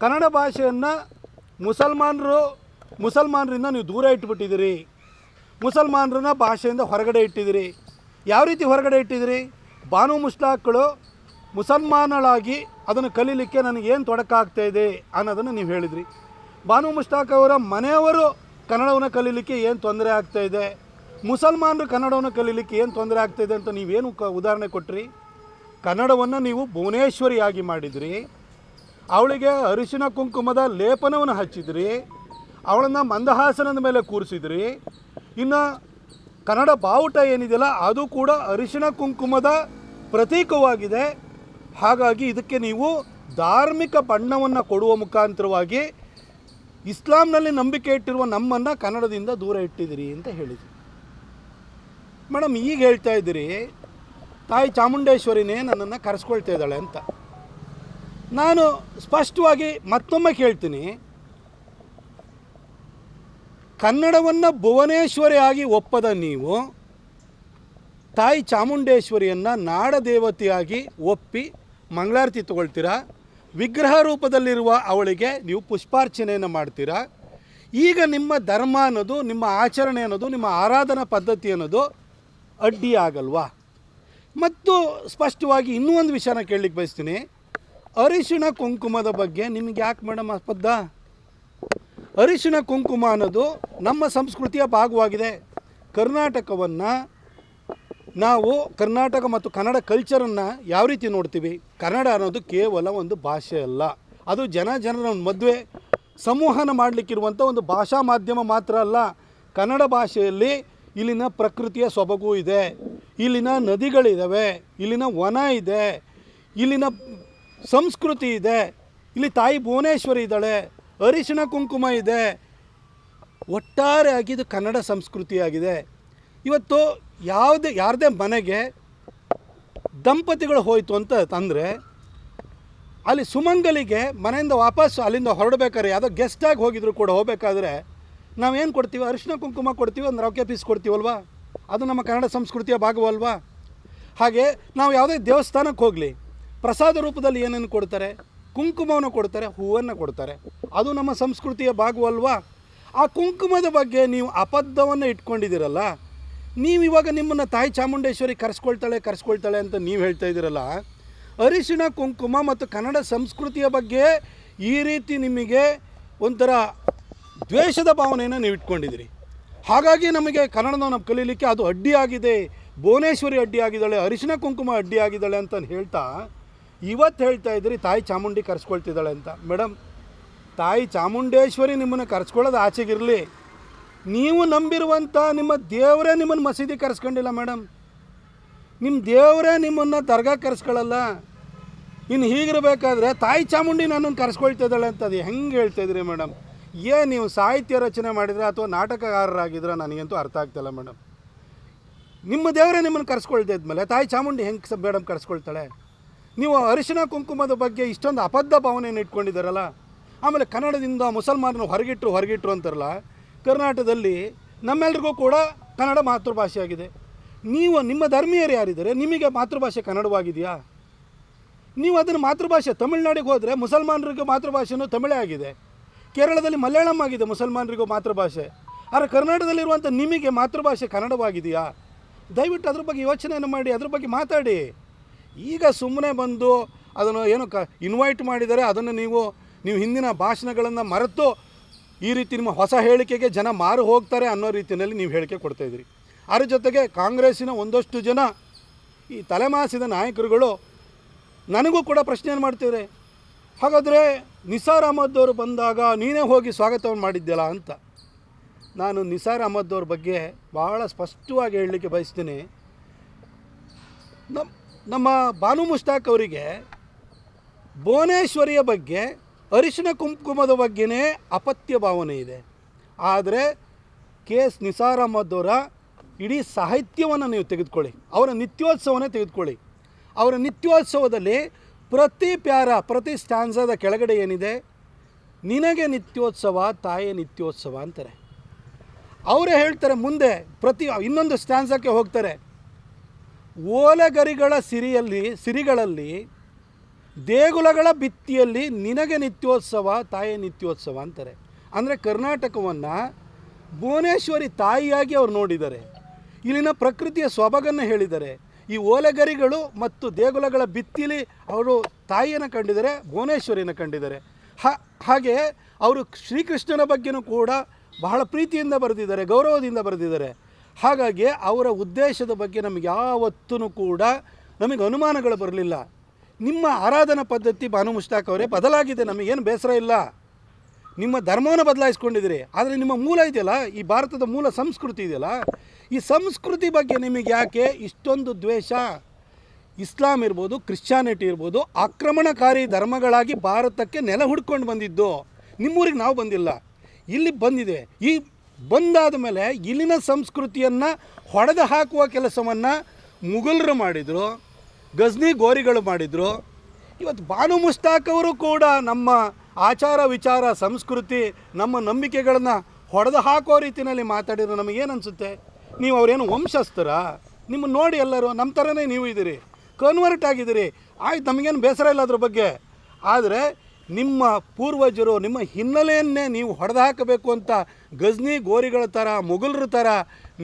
ಕನ್ನಡ ಭಾಷೆಯನ್ನು ಮುಸಲ್ಮಾನರು, ಮುಸಲ್ಮಾನರಿಂದ ನೀವು ದೂರ ಇಟ್ಬಿಟ್ಟಿದ್ದೀರಿ. ಮುಸಲ್ಮಾನರನ್ನ ಭಾಷೆಯಿಂದ ಹೊರಗಡೆ ಇಟ್ಟಿದ್ದೀರಿ. ಯಾವ ರೀತಿ ಹೊರಗಡೆ ಇಟ್ಟಿದ್ದೀರಿ? ಬಾನು ಮುಸ್ಲಾಕ್ಗಳು ಮುಸಲ್ಮಾನಳಾಗಿ ಅದನ್ನು ಕಲೀಲಿಕ್ಕೆ ನನಗೇನು ತೊಡಕಾಗ್ತಾ ಇದೆ ಅನ್ನೋದನ್ನು ನೀವು ಹೇಳಿದ್ರಿ. ಬಾನು ಮುಸ್ತಾಕ್ ಅವರ ಮನೆಯವರು ಕನ್ನಡವನ್ನು ಕಲೀಲಿಕ್ಕೆ ಏನು ತೊಂದರೆ ಆಗ್ತಾ ಇದೆ? ಮುಸಲ್ಮಾನರು ಕನ್ನಡವನ್ನು ಕಲೀಲಿಕ್ಕೆ ಏನು ತೊಂದರೆ ಆಗ್ತಾ ಇದೆ ಅಂತ ನೀವೇನು ಕ, ಉದಾಹರಣೆ ಕೊಟ್ರಿ? ಕನ್ನಡವನ್ನು ನೀವು ಭುವನೇಶ್ವರಿಯಾಗಿ ಮಾಡಿದ್ರಿ. ಅವಳಿಗೆ ಅರಿಶಿನ ಕುಂಕುಮದ ಲೇಪನವನ್ನು ಹಚ್ಚಿದ್ರಿ, ಅವಳನ್ನು ಮಂದಹಾಸನದ ಮೇಲೆ ಕೂರಿಸಿದ್ರಿ. ಇನ್ನು ಕನ್ನಡ ಬಾವುಟ ಏನಿದೆಯಲ್ಲ, ಅದು ಕೂಡ ಅರಿಶಿನ ಕುಂಕುಮದ ಪ್ರತೀಕವಾಗಿದೆ. ಹಾಗಾಗಿ ಇದಕ್ಕೆ ನೀವು ಧಾರ್ಮಿಕ ಬಣ್ಣವನ್ನು ಕೊಡುವ ಮುಖಾಂತರವಾಗಿ ಇಸ್ಲಾಂನಲ್ಲಿ ನಂಬಿಕೆ ಇಟ್ಟಿರುವ ನಮ್ಮನ್ನು ಕನ್ನಡದಿಂದ ದೂರ ಇಟ್ಟಿದ್ದೀರಿ ಅಂತ ಹೇಳಿದರು. ಮೇಡಮ್, ಈಗ ಹೇಳ್ತಾ ಇದ್ದೀರಿ, ತಾಯಿ ಚಾಮುಂಡೇಶ್ವರಿನೇ ನನ್ನನ್ನು ಕರೆಸ್ಕೊಳ್ತಾ ಇದ್ದಾಳೆ ಅಂತ. ನಾನು ಸ್ಪಷ್ಟವಾಗಿ ಮತ್ತೊಮ್ಮೆ ಕೇಳ್ತೀನಿ. ಕನ್ನಡವನ್ನು ಭುವನೇಶ್ವರಿಯಾಗಿ ಒಪ್ಪದ ನೀವು, ತಾಯಿ ಚಾಮುಂಡೇಶ್ವರಿಯನ್ನು ನಾಡದೇವತೆಯಾಗಿ ಒಪ್ಪಿ ಮಂಗಳಾರತಿ ತಗೊಳ್ತೀರಾ? ವಿಗ್ರಹ ರೂಪದಲ್ಲಿರುವ ಅವಳಿಗೆ ನೀವು ಪುಷ್ಪಾರ್ಚನೆಯನ್ನು ಮಾಡ್ತೀರಾ? ಈಗ ನಿಮ್ಮ ಧರ್ಮ ಅನ್ನೋದು, ನಿಮ್ಮ ಆಚರಣೆ ಅನ್ನೋದು, ನಿಮ್ಮ ಆರಾಧನಾ ಪದ್ಧತಿ ಅನ್ನೋದು ಅಡ್ಡಿ ಆಗಲ್ವಾ ಮತ್ತು ಸ್ಪಷ್ಟವಾಗಿ ಇನ್ನೂ ಒಂದು ವಿಷಯನ ಕೇಳಲಿಕ್ಕೆ ಬಯಸ್ತೀನಿ. ಅರಿಶಿಣ ಕುಂಕುಮದ ಬಗ್ಗೆ ನಿಮಗೆ ಯಾಕೆ ಮೇಡಮ್ ಆಸ್ಪದ ಅರಿಶಿಣ ಕುಂಕುಮ ಅನ್ನೋದು ನಮ್ಮ ಸಂಸ್ಕೃತಿಯ ಭಾಗವಾಗಿದೆ. ಕರ್ನಾಟಕವನ್ನು ನಾವು ಕರ್ನಾಟಕ ಮತ್ತು ಕನ್ನಡ ಕಲ್ಚರನ್ನು ಯಾವ ರೀತಿ ನೋಡ್ತೀವಿ? ಕನ್ನಡ ಅನ್ನೋದು ಕೇವಲ ಒಂದು ಭಾಷೆ ಅಲ್ಲ. ಅದು ಜನ ಜನರ ಮದುವೆ, ಸಂವಹನ ಮಾಡಲಿಕ್ಕಿರುವಂಥ ಒಂದು ಭಾಷಾ ಮಾಧ್ಯಮ ಮಾತ್ರ ಅಲ್ಲ. ಕನ್ನಡ ಭಾಷೆಯಲ್ಲಿ ಇಲ್ಲಿನ ಪ್ರಕೃತಿಯ ಸೊಬಗು ಇದೆ. ಇಲ್ಲಿನ ನದಿಗಳಿದ್ದಾವೆ ಇಲ್ಲಿನ ವನ ಇದೆ. ಇಲ್ಲಿನ ಸಂಸ್ಕೃತಿ ಇದೆ. ಇಲ್ಲಿ ತಾಯಿ ಭುವನೇಶ್ವರಿ ಇದ್ದಾಳೆ. ಅರಿಶಿಣ ಕುಂಕುಮ ಇದೆ. ಒಟ್ಟಾರೆಯಾಗಿ ಇದು ಕನ್ನಡ ಸಂಸ್ಕೃತಿಯಾಗಿದೆ. ಇವತ್ತು ಯಾವುದೇ, ಯಾರದೇ ಮನೆಗೆ ದಂಪತಿಗಳು ಹೋಯಿತು ಅಂತ ತಂದರೆ, ಅಲ್ಲಿ ಸುಮಂಗಲಿಗೆ ಮನೆಯಿಂದ ವಾಪಸ್ ಅಲ್ಲಿಂದ ಹೊರಡಬೇಕಾದ್ರೆ, ಯಾವುದೋ ಗೆಸ್ಟಾಗಿ ಹೋಗಿದ್ರು ಕೂಡ ಹೋಗಬೇಕಾದ್ರೆ ನಾವೇನು ಕೊಡ್ತೀವಿ? ಅರಿಶಿನ ಕುಂಕುಮ ಕೊಡ್ತೀವಿ, ಒಂದು ರೌಕೆ ಪೀಸ್ ಕೊಡ್ತೀವಲ್ವಾ ಅದು ನಮ್ಮ ಕನ್ನಡ ಸಂಸ್ಕೃತಿಯ ಭಾಗವಲ್ವಾ? ಹಾಗೆ ನಾವು ಯಾವುದೇ ದೇವಸ್ಥಾನಕ್ಕೆ ಹೋಗಲಿ ಪ್ರಸಾದ ರೂಪದಲ್ಲಿ ಏನೇನು ಕೊಡ್ತಾರೆ? ಕುಂಕುಮವನ್ನು ಕೊಡ್ತಾರೆ, ಹೂವನ್ನು ಕೊಡ್ತಾರೆ. ಅದು ನಮ್ಮ ಸಂಸ್ಕೃತಿಯ ಭಾಗವಲ್ವಾ? ಆ ಕುಂಕುಮದ ಬಗ್ಗೆ ನೀವು ಅಬದ್ಧವನ್ನು ಇಟ್ಕೊಂಡಿದ್ದೀರಲ್ಲ? ನೀವು ಇವಾಗ ನಿಮ್ಮನ್ನು ತಾಯಿ ಚಾಮುಂಡೇಶ್ವರಿ ಕರೆಸ್ಕೊಳ್ತಾಳೆ ಕರೆಸ್ಕೊಳ್ತಾಳೆ ಅಂತ ನೀವು ಹೇಳ್ತಾ ಇದ್ದೀರಲ್ಲ? ಅರಿಶಿಣ ಕುಂಕುಮ ಮತ್ತು ಕನ್ನಡ ಸಂಸ್ಕೃತಿಯ ಬಗ್ಗೆ ಈ ರೀತಿ ನಿಮಗೆ ಒಂಥರ ದ್ವೇಷದ ಭಾವನೆಯನ್ನು ನೀವು ಇಟ್ಕೊಂಡಿದ್ದೀರಿ. ಹಾಗಾಗಿ ನಮಗೆ ಕನ್ನಡನ ಕಲೀಲಿಕ್ಕೆ ಅದು ಅಡ್ಡಿಯಾಗಿದೆ. ಭುವನೇಶ್ವರಿ ಅಡ್ಡಿಯಾಗಿದ್ದಾಳೆ, ಅರಿಶಿನ ಕುಂಕುಮ ಅಡ್ಡಿಯಾಗಿದ್ದಾಳೆ ಅಂತ ಹೇಳ್ತಾ ಇವತ್ತು ಹೇಳ್ತಾ ಇದ್ರಿ, ತಾಯಿ ಚಾಮುಂಡಿ ಕರೆಸ್ಕೊಳ್ತಿದ್ದಾಳೆ ಅಂತ. ಮೇಡಮ್ ತಾಯಿ ಚಾಮುಂಡೇಶ್ವರಿ ನಿಮ್ಮನ್ನು ಕರೆಸ್ಕೊಳ್ಳೋದು ಆಚೆಗಿರಲಿ. ನೀವು ನಂಬಿರುವಂಥ ನಿಮ್ಮ ದೇವರೇ ನಿಮ್ಮನ್ನು ಮಸೀದಿ ಕರೆಸ್ಕೊಂಡಿಲ್ಲ ಮೇಡಮ್ ನಿಮ್ಮ ದೇವರೇ ನಿಮ್ಮನ್ನು ದರ್ಗಾ ಕರೆಸ್ಕೊಳ್ಳಲ್ಲ. ಇನ್ನು ಹೀಗಿರಬೇಕಾದ್ರೆ ತಾಯಿ ಚಾಮುಂಡಿ ನನ್ನನ್ನು ಕರೆಸ್ಕೊಳ್ತಾ ಇದ್ದಾಳೆ ಅಂತ ಅದು ಹೆಂಗೆ ಹೇಳ್ತಾ ಇದ್ರಿ ಮೇಡಮ್ ಏನು ನೀವು ಸಾಹಿತ್ಯ ರಚನೆ ಮಾಡಿದ್ರೆ ಅಥವಾ ನಾಟಕಗಾರರಾಗಿದ್ರೆ ನನಗಂತೂ ಅರ್ಥ ಆಗ್ತಿಲ್ಲ ಮೇಡಮ್ ನಿಮ್ಮ ದೇವರೇ ನಿಮ್ಮನ್ನು ಕರೆಸ್ಕೊಳ್ತಾ ಇದ್ಮೇಲೆ ತಾಯಿ ಚಾಮುಂಡಿ ಹೆಂಗೆ ಮೇಡಮ್ ಕರೆಸ್ಕೊಳ್ತಾಳೆ? ನೀವು ಅರಿಶಿನ ಕುಂಕುಮದ ಬಗ್ಗೆ ಇಷ್ಟೊಂದು ಅಬದ್ಧ ಭಾವನೆಯನ್ನು ಇಟ್ಕೊಂಡಿದ್ದಾರಲ್ಲ? ಆಮೇಲೆ ಕನ್ನಡದಿಂದ ಮುಸಲ್ಮಾನರು ಹೊರಗಿಟ್ಟರು ಹೊರಗಿಟ್ಟರು ಅಂತಾರಲ್ಲ? ಕರ್ನಾಟಕದಲ್ಲಿ ನಮ್ಮೆಲ್ರಿಗೂ ಕೂಡ ಕನ್ನಡ ಮಾತೃಭಾಷೆಯಾಗಿದೆ ನೀವು ನಿಮ್ಮ ಧರ್ಮೀಯರು ಯಾರಿದ್ದಾರೆ? ನಿಮಗೆ ಮಾತೃಭಾಷೆ ಕನ್ನಡವಾಗಿದೆಯಾ? ನೀವು ಅದನ್ನು ಮಾತೃಭಾಷೆ ತಮಿಳ್ನಾಡಿಗೆ ಹೋದರೆ ಮುಸಲ್ಮಾನರಿಗೂ ಮಾತೃಭಾಷೆನೂ ತಮಿಳೇ ಆಗಿದೆ. ಕೇರಳದಲ್ಲಿ ಮಲಯಾಳಂ ಆಗಿದೆ ಮುಸಲ್ಮಾನರಿಗೂ ಮಾತೃಭಾಷೆ. ಆದರೆ ಕರ್ನಾಟಕದಲ್ಲಿರುವಂಥ ನಿಮಗೆ ಮಾತೃಭಾಷೆ ಕನ್ನಡವಾಗಿದೆಯಾ? ದಯವಿಟ್ಟು ಅದ್ರ ಬಗ್ಗೆ ಯೋಚನೆಯನ್ನು ಮಾಡಿ, ಅದ್ರ ಬಗ್ಗೆ ಮಾತಾಡಿ. ಈಗ ಸುಮ್ಮನೆ ಬಂದು ಅದನ್ನು ಏನು ಕ ಇನ್ವೈಟ್ ಮಾಡಿದರೆ ಅದನ್ನು ನೀವು ನೀವು ಹಿಂದಿನ ಭಾಷಣಗಳನ್ನು ಮರೆತು ಈ ರೀತಿ ನಿಮ್ಮ ಹೊಸ ಹೇಳಿಕೆಗೆ ಜನ ಮಾರು ಹೋಗ್ತಾರೆ ಅನ್ನೋ ರೀತಿಯಲ್ಲಿ ನೀವು ಹೇಳಿಕೆ ಕೊಡ್ತಾ ಇದ್ದೀರಿ. ಅದರ ಜೊತೆಗೆ ಕಾಂಗ್ರೆಸ್ಸಿನ ಒಂದಷ್ಟು ಜನ ಈ ತಲೆಮಾಸಿದ ನಾಯಕರುಗಳು ನನಗೂ ಕೂಡ ಪ್ರಶ್ನೆಯನ್ನು ಮಾಡ್ತಿದ್ದಾರೆ. ಹಾಗಾದರೆ ನಿಸಾರ್ ಅಹಮದ್ ಅವರು ಬಂದಾಗ ನೀನೇ ಹೋಗಿ ಸ್ವಾಗತವನ್ನು ಮಾಡಿದ್ಯಲ್ಲ ಅಂತ. ನಾನು ನಿಸಾರ್ ಅಹಮದ್ ಅವ್ರ ಬಗ್ಗೆ ಭಾಳ ಸ್ಪಷ್ಟವಾಗಿ ಹೇಳಲಿಕ್ಕೆ ಬಯಸ್ತೀನಿ. ನಮ್ಮ ನಮ್ಮ ಬಾನು ಮುಷ್ತಾಕ್ ಅವರಿಗೆ ಭುವನೇಶ್ವರಿಯ ಬಗ್ಗೆ, ಅರಿಶಿನ ಕುಂಕುಮದ ಬಗ್ಗೆನೇ ಅಪತ್ಯ ಭಾವನೆ ಇದೆ. ಆದರೆ ಕೆ ಎಸ್ ನಿಸಾರ್ ಇಡೀ ಸಾಹಿತ್ಯವನ್ನು ನೀವು ತೆಗೆದುಕೊಳ್ಳಿ, ಅವರ ನಿತ್ಯೋತ್ಸವನೇ ತೆಗೆದುಕೊಳ್ಳಿ. ಅವರ ನಿತ್ಯೋತ್ಸವದಲ್ಲಿ ಪ್ರತಿ ಪ್ಯಾರ, ಪ್ರತಿ ಸ್ಟ್ಯಾನ್ಸದ ಕೆಳಗಡೆ ಏನಿದೆ? ನಿನಗೆ ನಿತ್ಯೋತ್ಸವ, ತಾಯಿ ನಿತ್ಯೋತ್ಸವ ಅಂತಾರೆ. ಅವರೇ ಹೇಳ್ತಾರೆ, ಮುಂದೆ ಪ್ರತಿ ಇನ್ನೊಂದು ಸ್ಟ್ಯಾನ್ಸಕ್ಕೆ ಹೋಗ್ತಾರೆ. ಓಲೆಗರಿಗಳ ಸಿರಿಯಲ್ಲಿ, ಸಿರಿಗಳಲ್ಲಿ, ದೇಗುಲಗಳ ಭಿತ್ತಿಯಲ್ಲಿ ನಿನಗೆ ನಿತ್ಯೋತ್ಸವ, ತಾಯಿ ನಿತ್ಯೋತ್ಸವ ಅಂತಾರೆ. ಅಂದರೆ ಕರ್ನಾಟಕವನ್ನು ಭುವನೇಶ್ವರಿ ತಾಯಿಯಾಗಿ ಅವ್ರು ನೋಡಿದ್ದಾರೆ ಇಲ್ಲಿನ ಪ್ರಕೃತಿಯ ಸೊಬಗನ್ನು ಹೇಳಿದ್ದಾರೆ ಈ ಓಲೆಗರಿಗಳು ಮತ್ತು ದೇಗುಲಗಳ ಭಿತ್ತಿಲಿ ಅವರು ತಾಯಿಯನ್ನು ಕಂಡಿದ್ದಾರೆ ಭುವನೇಶ್ವರಿಯನ್ನು ಕಂಡಿದ್ದಾರೆ ಹಾಗೆ ಅವರು ಶ್ರೀಕೃಷ್ಣನ ಬಗ್ಗೆನೂ ಕೂಡ ಬಹಳ ಪ್ರೀತಿಯಿಂದ ಬರೆದಿದ್ದಾರೆ, ಗೌರವದಿಂದ ಬರೆದಿದ್ದಾರೆ. ಹಾಗಾಗಿ ಅವರ ಉದ್ದೇಶದ ಬಗ್ಗೆ ನಮಗೆ ಯಾವತ್ತೂ ಕೂಡ ನಮಗೆ ಅನುಮಾನಗಳು ಬರಲಿಲ್ಲ. ನಿಮ್ಮ ಆರಾಧನಾ ಪದ್ಧತಿ ಭಾನು ಮುಷ್ತಾಕ್ ಅವರೇ ಬದಲಾಗಿದೆ, ನಮಗೇನು ಬೇಸರ ಇಲ್ಲ. ನಿಮ್ಮ ಧರ್ಮವನ್ನು ಬದಲಾಯಿಸ್ಕೊಂಡಿದ್ದೀರಿ, ಆದರೆ ನಿಮ್ಮ ಮೂಲ ಇದೆಯಲ್ಲ, ಈ ಭಾರತದ ಮೂಲ ಸಂಸ್ಕೃತಿ ಇದೆಯಲ್ಲ, ಈ ಸಂಸ್ಕೃತಿ ಬಗ್ಗೆ ನಿಮಗೆ ಯಾಕೆ ಇಷ್ಟೊಂದು ದ್ವೇಷ? ಇಸ್ಲಾಂ ಇರ್ಬೋದು ಕ್ರಿಶ್ಚಾನಿಟಿ ಇರ್ಬೋದು, ಆಕ್ರಮಣಕಾರಿ ಧರ್ಮಗಳಾಗಿ ಭಾರತಕ್ಕೆ ನೆಲ ಹುಡ್ಕೊಂಡು ಬಂದಿದ್ದು ನಿಮ್ಮೂರಿಗೆ ನಾವು ಬಂದಿಲ್ಲ. ಇಲ್ಲಿ ಬಂದಿದೆ, ಈ ಬಂದಾದ ಮೇಲೆ ಇಲ್ಲಿನ ಸಂಸ್ಕೃತಿಯನ್ನು ಹೊಡೆದು ಹಾಕುವ ಕೆಲಸವನ್ನು ಮುಗಲ್ರು ಮಾಡಿದರು, ಗಜ್ನಿ ಗೋರಿಗಳು ಮಾಡಿದರು. ಇವತ್ತು ಬಾನು ಮುಸ್ತಾಕ್ ಅವರು ಕೂಡ ನಮ್ಮ ಆಚಾರ ವಿಚಾರ, ಸಂಸ್ಕೃತಿ, ನಮ್ಮ ನಂಬಿಕೆಗಳನ್ನು ಹೊಡೆದು ಹಾಕೋ ರೀತಿಯಲ್ಲಿ ಮಾತಾಡಿದ್ರೆ ನಮಗೇನು ಅನಿಸುತ್ತೆ ನೀವು ಅವರೇನು ವಂಶಸ್ಥರ? ನಿಮ್ಮನ್ನು ನೋಡಿ ಎಲ್ಲರೂ, ನಮ್ಮ ಥರನೇ ನೀವು ಇದ್ದೀರಿ ಕನ್ವರ್ಟ್ ಆಗಿದ್ದೀರಿ. ಆಯ್ತು, ನಮಗೇನು ಬೇಸರ ಇಲ್ಲ ಅದ್ರ ಬಗ್ಗೆ. ಆದರೆ ನಿಮ್ಮ ಪೂರ್ವಜರು, ನಿಮ್ಮ ಹಿನ್ನೆಲೆಯನ್ನೇ ನೀವು ಹೊಡೆದು ಹಾಕಬೇಕು ಅಂತ ಗಜ್ನಿ ಗೋರಿಗಳ ಥರ, ಮೊಘಲರ ಥರ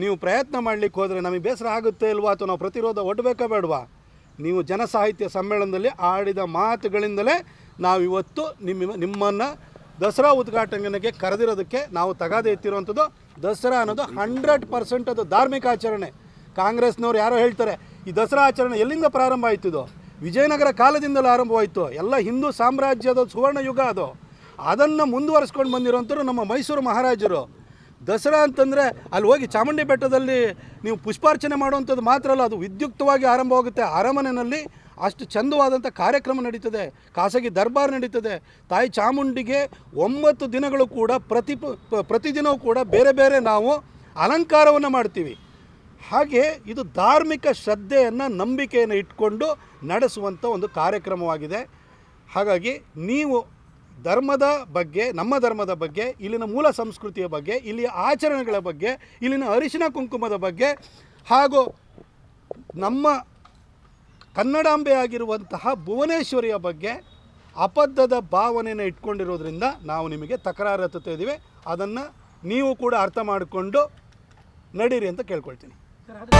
ನೀವು ಪ್ರಯತ್ನ ಮಾಡಲಿಕ್ಕೆ ಹೋದರೆ ನಮಗೆ ಬೇಸರ ಆಗುತ್ತೆ ಇಲ್ವಾ ಅಥವಾ ನಾವು ಪ್ರತಿರೋಧ ಒಡ್ಬೇಕಾ ಬೇಡವಾ? ನೀವು ಜನಸಾಹಿತ್ಯ ಸಮ್ಮೇಳನದಲ್ಲಿ ಆಡಿದ ಮಾತುಗಳಿಂದಲೇ ನಾವು ಇವತ್ತು ನಿಮ್ಮ, ನಿಮ್ಮನ್ನು ದಸರಾ ಉದ್ಘಾಟನೆಗೆ ಕರೆದಿರೋದಕ್ಕೆ ನಾವು ತಗಾದೆ ಎತ್ತಿರುವಂಥದ್ದು. ದಸರಾ ಅನ್ನೋದು ಹಂಡ್ರೆಡ್ ಪರ್ಸೆಂಟ್ ಅದು ಧಾರ್ಮಿಕ ಆಚರಣೆ. ಕಾಂಗ್ರೆಸ್ನವ್ರು ಯಾರೋ ಹೇಳ್ತಾರೆ, ಈ ದಸರಾ ಆಚರಣೆ ಎಲ್ಲಿಂದ ಪ್ರಾರಂಭ ಆಯ್ತು ಇದು? ವಿಜಯನಗರ ಕಾಲದಿಂದಲೂ ಆರಂಭವಾಯಿತು. ಎಲ್ಲ ಹಿಂದೂ ಸಾಮ್ರಾಜ್ಯದ ಸುವರ್ಣ ಯುಗ ಅದು. ಅದನ್ನು ಮುಂದುವರಿಸ್ಕೊಂಡು ಬಂದಿರೋಂಥವ್ರು ನಮ್ಮ ಮೈಸೂರು ಮಹಾರಾಜರು. ದಸರಾ ಅಂತಂದರೆ ಅಲ್ಲಿ ಹೋಗಿ ಚಾಮುಂಡಿ ಬೆಟ್ಟದಲ್ಲಿ ನೀವು ಪುಷ್ಪಾರ್ಚನೆ ಮಾಡುವಂಥದ್ದು ಮಾತ್ರ ಅಲ್ಲ, ಅದು ವಿದ್ಯುಕ್ತವಾಗಿ ಆರಂಭವಾಗುತ್ತೆ ಅರಮನೆಯಲ್ಲಿ ಅಷ್ಟು ಚಂದವಾದಂಥ ಕಾರ್ಯಕ್ರಮ ನಡೀತದೆ. ಖಾಸಗಿ ದರ್ಬಾರ್ ನಡೀತದೆ. ತಾಯಿ ಚಾಮುಂಡಿಗೆ ಒಂಬತ್ತು ದಿನಗಳು ಕೂಡ ಪ್ರತಿ ಪ್ರತಿದಿನವೂ ಕೂಡ ಬೇರೆ ಬೇರೆ ನಾವು ಅಲಂಕಾರವನ್ನು ಮಾಡ್ತೀವಿ. ಹಾಗೆ ಇದು ಧಾರ್ಮಿಕ ಶ್ರದ್ಧೆಯನ್ನು ನಂಬಿಕೆಯನ್ನು ಇಟ್ಕೊಂಡು ನಡೆಸುವಂಥ ಒಂದು ಕಾರ್ಯಕ್ರಮವಾಗಿದೆ. ಹಾಗಾಗಿ ನೀವು ಧರ್ಮದ ಬಗ್ಗೆ, ನಮ್ಮ ಧರ್ಮದ ಬಗ್ಗೆ, ಇಲ್ಲಿನ ಮೂಲ ಸಂಸ್ಕೃತಿಯ ಬಗ್ಗೆ, ಇಲ್ಲಿಯ ಆಚರಣೆಗಳ ಬಗ್ಗೆ, ಇಲ್ಲಿನ ಅರಿಶಿನ ಕುಂಕುಮದ ಬಗ್ಗೆ, ಹಾಗೂ ನಮ್ಮ ಕನ್ನಡಾಂಬೆಯಾಗಿರುವಂತಹ ಭುವನೇಶ್ವರಿಯ ಬಗ್ಗೆ ಅಬದ್ಧದ ಭಾವನೆಯನ್ನು ಇಟ್ಕೊಂಡಿರೋದ್ರಿಂದ ನಾವು ನಿಮಗೆ ತಕರಾರು ಹತ್ತುತ್ತಿದ್ದೀವಿ ಅದನ್ನು ನೀವು ಕೂಡ ಅರ್ಥ ಮಾಡಿಕೊಂಡು ನಡೀರಿ ಅಂತ ಕೇಳ್ಕೊಳ್ತೀನಿ. Caralho.